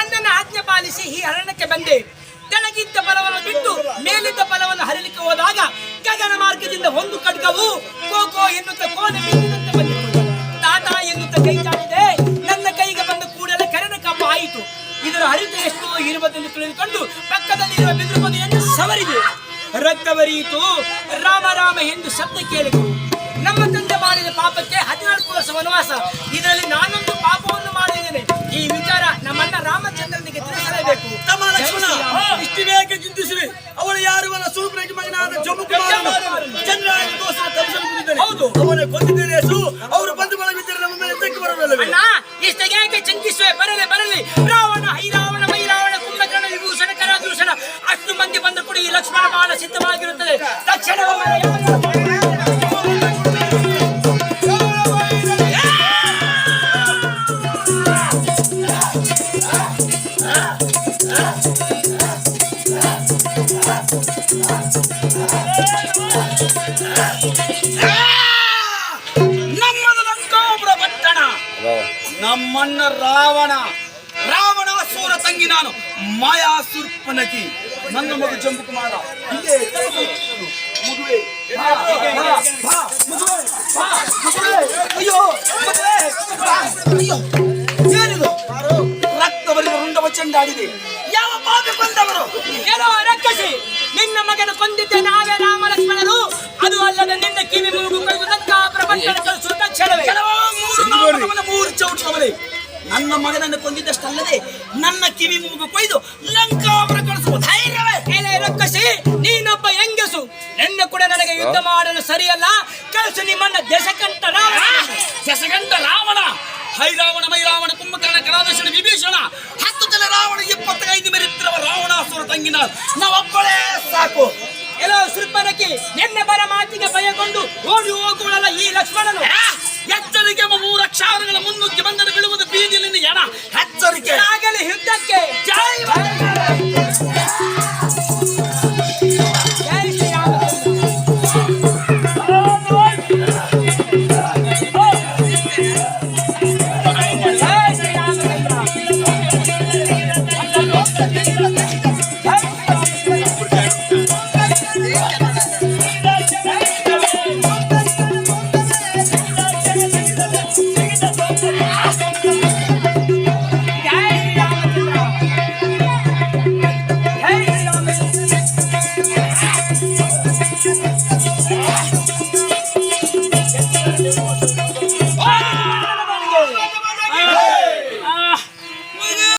ಅಣ್ಣನ ಆಜ್ಞೆ ಪಾಲಿಸಿ ಈ ಹರಣಕ್ಕೆ ಬಂದೆ. ಕೆಳಗಿದ್ದ ಫಲವನ್ನು ಬಿಟ್ಟು ಮೇಲಿದ್ದ ಫಲವನ್ನು ಹರಿಲಿಕ್ಕೆ ಹೋದಾಗ ಗಗನ ಮಾರ್ಗದಿಂದ ಒಂದು ಖಡ್ಗವು ಕೋಕೋ ಎನ್ನುತ್ತ ಕೋಣೆ ಬಿದ್ದಂತೆ ಬಂದಿತು. ತಾತ ಎನ್ನುತ್ತ ಕೈ ಚಾಚಿದೆ. ನನ್ನ ಕೈಗೆ ಬಂದ ಕೂಡಲೇ ಕರೆದ ಕಪ್ಪ ಆಯಿತು. ಇದರ ಹರಿತ ಎಷ್ಟು ಇರುವುದನ್ನು ತಿಳಿದುಕೊಂಡು ಪಕ್ಕದಲ್ಲಿರುವ ಬಿದಿರು ಬದಿಯನ್ನು ಸವರಿದೆ. ರಕ್ತ ಬರೆಯಿತು ರಾಮ ರಾಮ ಎಂದು ಶಬ್ದ ಕೇಳಿತು. ನಮ್ಮ ತಂದೆ ಮಾಡಿದ ಪಾಪಕ್ಕೆ ಹದಿನಾಲ್ಕು ವರ್ಷ ವನವಾಸ. ಇದರಲ್ಲಿ ನಾನೊಂದು ಪಾಪವನ್ನು ಮಾಡಿದ್ದೇನೆ. ಈ ವಿಚಾರ ನಮ್ಮಣ್ಣ ರಾಮಚಂದ್ರನಿಗೆ ತಿಳಿಸಲೇಬೇಕು. ಇಷ್ಟು ಬೇಗ ಚಿಂತಿಸಿರಿ. ಅವಳು ಯಾರುವಲ್ಲ ಸುರುಪುರಕ್ಕೆ ಮಗನಾದ ಜಮ್ಮು ಚಂದ್ರಾಯ ದೋಷ ಹೌದು. ಅವನೇ ಕೊಂದಿದ್ದೇನೆ ಅವರು ಬಂದು ಬಳಗಿದ್ದರೆ ನಮ್ಮ ಮೇಲೆ ಅಣ್ಣ ಇಷ್ಟಗೆ ಯಾಕೆ ಚಿಂತಿಸುವೆ? ಬರಲಿ ಸಿದ್ಧವಾಗಿರುತ್ತದೆ ತಕ್ಷಣ ನಮ್ಮದು ಲಂಕಾಪುರ ಪಟ್ಟಣ ನಮ್ಮಣ್ಣ ರಾವಣ ರಾವಣಾಸುರ ತಂಗಿ ನಾನು ಮಾಯಾಸುರ್ಪನಕಿ ನನ್ನ ಮಗು ಜಂಬು ಕುಮಾರ ಅಯ್ಯೋ ಅಯ್ಯೋ ಏನಿದು ರಕ್ತ ಯಾವ ಪಾಪಿ ಬಂದವರು ನಿನ್ನ ಮಗನ ಕೊಂದಿದ್ದೆ ನಾವೇ ರಾಮ ಅದು ಅಲ್ಲದೆ ನಿನ್ನ ಕಿವಿ ಮೂಗು ಕಳಿಸುವ ತಕ್ಷಣವೇ ಕೆಲವು ಮೂರು ನನ್ನ ಮಗನನ್ನು ಕೊಂದಿದ್ದಷ್ಟಲ್ಲದೆ ನನ್ನ ಕಿವಿ ಮೂಗು ಕೊಯ್ದು ಲಂಕಾವರ ಕಳಿಸುವ ಧೈರ್ಯವೇ? ರಕ್ಕಸಿ ಯುದ್ಧ ಮಾಡಲು ಸರಿಯಲ್ಲ. ಕಳಿಸು ನಿಮ್ಮನ್ನ ದಶಕಂಠ ರಾವಣ. ದಶಗಂಟ ರಾವಣ. ಹೈರಾವಣ ಮೈರಾವಣ ಕುಂಭಕರ್ಣ ಕಲಾದರ್ಶನ ವಿಭೀಷಣ. ಹತ್ತು ಜನ ರಾವಣ ಇಪ್ಪತ್ತೈದು ರಾವಣ ರಾವಣಾಸುರ ತಂಗಿನ ನಾವೊಬ್ಬಳೇ ಸಾಕು. ಎಲ್ಲೋ ಸುಲ್ಪನಕ್ಕೆ ನಿನ್ನೆ ಬರ ಮಾತಿಗೆ ಭಯಗೊಂಡು ಓಡಿ ಹೋಗುವಳಲ್ಲ ಈ ಲಕ್ಷ್ಮಣನು. the